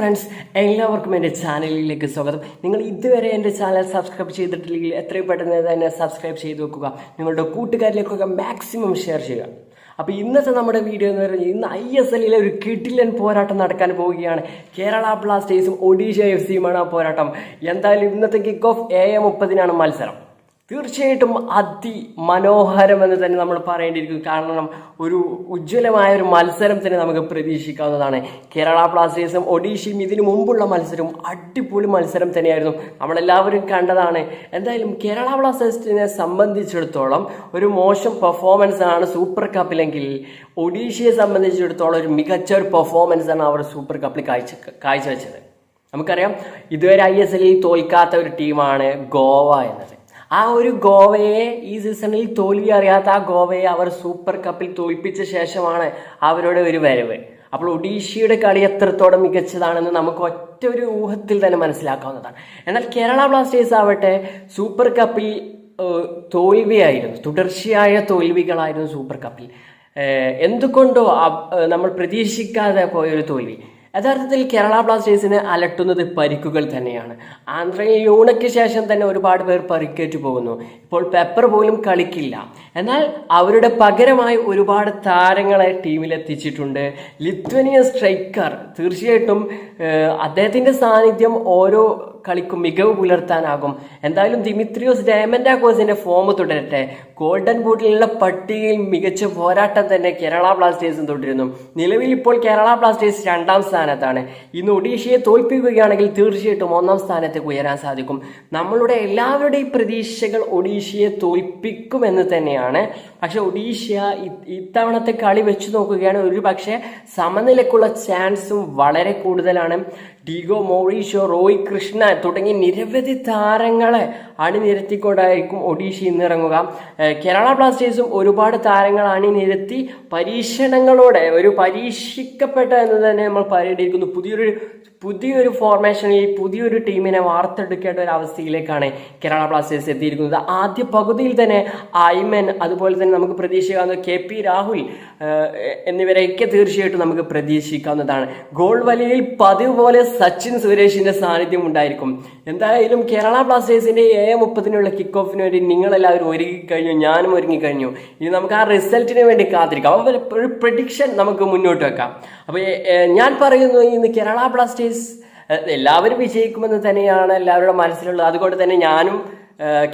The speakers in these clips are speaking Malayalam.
ഫ്രണ്ട്സ് എല്ലാവർക്കും എന്റെ ചാനലിലേക്ക് സ്വാഗതം. നിങ്ങൾ ഇതുവരെ എന്റെ ചാനൽ സബ്സ്ക്രൈബ് ചെയ്തിട്ടില്ലെങ്കിൽ എത്രയും പെട്ടെന്ന് തന്നെ സബ്സ്ക്രൈബ് ചെയ്ത് വെക്കുക. നിങ്ങളുടെ കൂട്ടുകാരിലേക്കൊക്കെ മാക്സിമം ഷെയർ ചെയ്യുക. അപ്പോൾ ഇന്നത്തെ നമ്മുടെ വീഡിയോ എന്ന് പറഞ്ഞാൽ ഇന്ന് ഐ എസ് എല്ലിലെ ഒരു കിട്ടിലൻ പോരാട്ടം നടക്കാൻ പോവുകയാണ്. കേരള ബ്ലാസ്റ്റേഴ്സും ഒഡീഷ എഫ് സിയുമാണ് ആ പോരാട്ടം. എന്തായാലും ഇന്നത്തെ കിക്ക് ഓഫ് എ മുപ്പതിനാണ് മത്സരം. തീർച്ചയായിട്ടും അതിമനോഹരം എന്ന് തന്നെ നമ്മൾ പറയേണ്ടിയിരിക്കും കാരണം ഒരു ഉജ്ജ്വലമായ ഒരു മത്സരം തന്നെ നമുക്ക് പ്രതീക്ഷിക്കാവുന്നതാണ്. കേരള ബ്ലാസ്റ്റേഴ്സും ഒഡീഷയും ഇതിനു മുമ്പുള്ള മത്സരവും അടിപൊളി മത്സരം തന്നെയായിരുന്നു. നമ്മളെല്ലാവരും കണ്ടതാണ്. എന്തായാലും കേരള ബ്ലാസ്റ്റേഴ്സിനെ സംബന്ധിച്ചിടത്തോളം ഒരു മോശം പെർഫോമൻസ് ആണ് സൂപ്പർ കപ്പിലെങ്കിൽ ഒഡീഷയെ സംബന്ധിച്ചിടത്തോളം ഒരു മികച്ച ഒരു പെർഫോമൻസ് ആണ് അവർ സൂപ്പർ കപ്പിൽ കാഴ്ച കാഴ്ചവെച്ചത്. നമുക്കറിയാം ഇതുവരെ ഐ എസ് എല്ലിൽ തോൽക്കാത്ത ഒരു ടീമാണ് ഗോവ എന്നത്. ആ ഒരു ഗോവയെ ഈ സീസണിൽ തോൽവി അറിയാത്ത ആ ഗോവയെ അവർ സൂപ്പർ കപ്പിൽ തോൽപ്പിച്ച ശേഷമാണ് അവരുടെ ഒരു വരവ്. അപ്പോൾ ഒഡീഷയുടെ കളി എത്രത്തോളം മികച്ചതാണെന്ന് നമുക്ക് ഒറ്റ ഒരു ഊഹത്തിൽ തന്നെ മനസ്സിലാക്കാവുന്നതാണ്. എന്നാൽ കേരള ബ്ലാസ്റ്റേഴ്സ് ആവട്ടെ സൂപ്പർ കപ്പിൽ തോൽവിയായിരുന്നു. തുടർച്ചയായ തോൽവികളായിരുന്നു സൂപ്പർ കപ്പിൽ. എന്തുകൊണ്ടോ നമ്മൾ പ്രതീക്ഷിക്കാതെ പോയൊരു തോൽവി. യഥാർത്ഥത്തിൽ കേരള ബ്ലാസ്റ്റേഴ്സിനെ അലട്ടുന്നത് പരിക്കുകൾ തന്നെയാണ്. ആന്ധ്രയിൽ യൂണയ്ക്ക് ശേഷം തന്നെ ഒരുപാട് പേർ പരിക്കേറ്റു പോകുന്നു. ഇപ്പോൾ പെപ്പർ പോലും കളിക്കില്ല. എന്നാൽ അവരുടെ പകരമായി ഒരുപാട് താരങ്ങളെ ടീമിലെത്തിച്ചിട്ടുണ്ട് ലിത്വനിയൻ സ്ട്രൈക്കർ. തീർച്ചയായിട്ടും അദ്ദേഹത്തിന്റെ സാന്നിധ്യം ഓരോ കളിക്കും മികവ് പുലർത്താനാകും. എന്തായാലും ദിമിത്രിയോസ് ഡയമൻഡാക്കോസിന്റെ ഫോം തുടരട്ടെ. ഗോൾഡൻ ബൂട്ടിലുള്ള പട്ടികയിൽ മികച്ച പോരാട്ടം തന്നെ കേരള ബ്ലാസ്റ്റേഴ്സും തുടരുന്നു. നിലവിൽ ഇപ്പോൾ കേരള ബ്ലാസ്റ്റേഴ്സ് രണ്ടാം സ്ഥാനത്താണ്. ഇന്ന് ഒഡീഷയെ തോൽപ്പിക്കുകയാണെങ്കിൽ തീർച്ചയായിട്ടും ഒന്നാം സ്ഥാനത്തേക്ക് ഉയരാൻ സാധിക്കും. നമ്മളുടെ എല്ലാവരുടെയും പ്രതീക്ഷകൾ ഒഡീഷയെ തോൽപ്പിക്കുമെന്ന് തന്നെയാണ്. പക്ഷെ ഒഡീഷ ഇത്തവണത്തെ കളി വെച്ച് നോക്കുകയാണ് ഒരു പക്ഷേ സമനിലക്കുള്ള ചാൻസും വളരെ കൂടുതലാണ്. ഡിഗോ മോറീഷോ റോയ് കൃഷ്ണ തുടങ്ങി നിരവധി താരങ്ങളെ അണിനിരത്തിക്കൊണ്ടായിരിക്കും ഒഡീഷ ഇന്ന് ഇറങ്ങുക. കേരള ബ്ലാസ്റ്റേഴ്സും ഒരുപാട് താരങ്ങൾ അണിനിരത്തി പരീക്ഷണങ്ങളോടെ ഒരു പരീക്ഷിക്കപ്പെട്ട എന്ന് തന്നെ നമ്മൾ പറയേണ്ടിയിരിക്കുന്നു. പുതിയൊരു പുതിയൊരു ഫോർമേഷനിൽ പുതിയൊരു ടീമിനെ വാർത്തെടുക്കേണ്ട ഒരു അവസ്ഥയിലേക്കാണ് കേരള ബ്ലാസ്റ്റേഴ്സ് എത്തിയിരിക്കുന്നത്. ആദ്യ പകുതിയിൽ തന്നെ ഐമൻ അതുപോലെ തന്നെ നമുക്ക് പ്രതീക്ഷിക്കാവുന്ന കെ പി രാഹുൽ എന്നിവരെയൊക്കെ തീർച്ചയായിട്ടും നമുക്ക് പ്രതീക്ഷിക്കാവുന്നതാണ്. ഗോൾ വലയിൽ പതിവ് പോലെ സച്ചിൻ സുരേഷിന്റെ സാന്നിധ്യം ഉണ്ടായിരിക്കും. എന്തായാലും കേരള ബ്ലാസ്റ്റേഴ്സിന്റെ എ മുപ്പതിനുള്ള കിക്ക് ഓഫിന് വേണ്ടി നിങ്ങളെല്ലാവരും ഒരുങ്ങിക്കഴിഞ്ഞു ഞാനും ഒരുങ്ങി ഒരുങ്ങിക്കഴിഞ്ഞു. ഇനി നമുക്ക് ആ റിസൾട്ടിന് വേണ്ടി കാത്തിരിക്കാം. അപ്പോൾ ഒരു പ്രഡിക്ഷൻ നമുക്ക് മുന്നോട്ട് വെക്കാം. അപ്പോൾ ഞാൻ പറയുന്നു ഇന്ന് കേരള ബ്ലാസ്റ്റേഴ്സ് എല്ലാവരും വിജയിക്കുമെന്ന് തന്നെയാണ് എല്ലാവരുടെ മനസ്സിലുള്ളത്. അതുകൊണ്ട് തന്നെ ഞാനും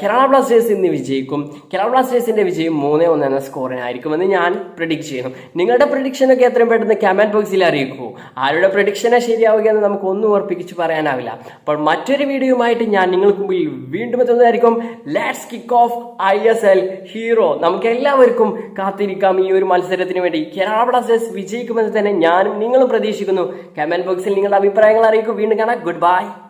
കേരള ബ്ലാസ്റ്റേഴ്സ് ഇന്ന് വിജയിക്കും. കേരള ബ്ലാസ്റ്റേഴ്സിന്റെ വിജയം മൂന്നേ ഒന്ന് എന്ന സ്കോറിനായിരിക്കുമെന്ന് ഞാൻ പ്രഡിക്റ്റ് ചെയ്യുന്നു. നിങ്ങളുടെ പ്രഡിക്ഷനൊക്കെ എത്രയും പെട്ടെന്ന് കമന്റ് ബോക്സിൽ അറിയിക്കൂ. ആരുടെ പ്രഡിക്ഷനെ ശരിയാവുകയെന്ന് നമുക്ക് ഒന്നും ഉറപ്പിച്ച് പറയാനാവില്ല. അപ്പോൾ മറ്റൊരു വീഡിയോയുമായിട്ട് ഞാൻ നിങ്ങൾക്ക് മുമ്പിൽ വീണ്ടും എത്തുന്നതായിരിക്കും. Let's kick off I S L Hero നമുക്ക് എല്ലാവർക്കും കാത്തിരിക്കാം ഈ ഒരു മത്സരത്തിന് വേണ്ടി. കേരള ബ്ലാസ്റ്റേഴ്സ് വിജയിക്കുമെന്ന് തന്നെ ഞാനും നിങ്ങളും പ്രതീക്ഷിക്കുന്നു. കമന്റ് ബോക്സിൽ നിങ്ങളുടെ അഭിപ്രായങ്ങൾ അറിയിക്കും. വീണ്ടും കാണാം. Good bye